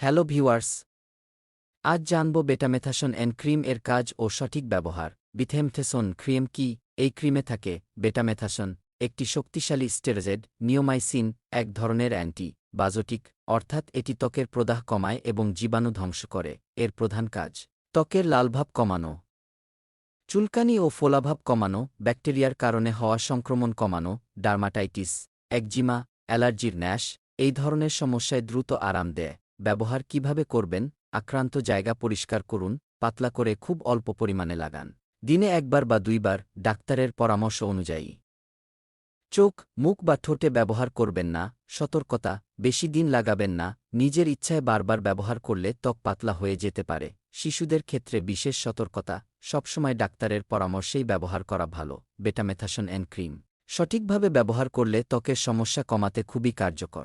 Hello viewers, আজ জানব betamethasone N cream এর কাজ ও সঠিক ব্যবহার। বিথেমথেসন ক্রিম কি? এই ক্রিমে থাকে বেটামেথাসন, একটি শক্তিশালী স্টেরয়েড নিওমাইসিন, এক ধরনের অ্যান্টি বাজোটিক অর্থাৎ এটি ত্বকের প্রদাহ কমায় এবং জীবাণু ধ্বংস করে, এর প্রধান কাজ। ত্বকের লালভাব কমানো। চুলকানি ও ফোলাভাব কমানো, ব্যাকটেরিয়ার কারণে হওয়া সংক্রমণ কমানো, ডার্মাটাইটিস, একজিমা, অ্যালার্জির ন্যাশ এই ধরনের সমস্যায় দ্রুত আরাম দেয়। ব্যবহার কীভাবে করবেন, আক্রান্ত জায়গা পরিষ্কার করুন, পাতলা করে খুব অল্প পরিমাণে লাগান। দিনে একবার বা দুইবার ডাক্তারের পরামর্শ অনুযায়ী। চোখ, মুখ বা ঠোঁটে ব্যবহার করবেন না, সতর্কতা, বেশি দিন লাগাবেন না, নিজের ইচ্ছায় বারবার ব্যবহার করলে ত্বক পাতলা হয়ে যেতে পারে। শিশুদের ক্ষেত্রে বিশেষ সতর্কতা, সবসময় ডাক্তারের পরামর্শেই ব্যবহার করা ভালো বেটামেথাসন অ্যান্ড ক্রিম। সঠিকভাবে ব্যবহার করলে ত্বকের সমস্যা কমাতে খুবই কার্যকর।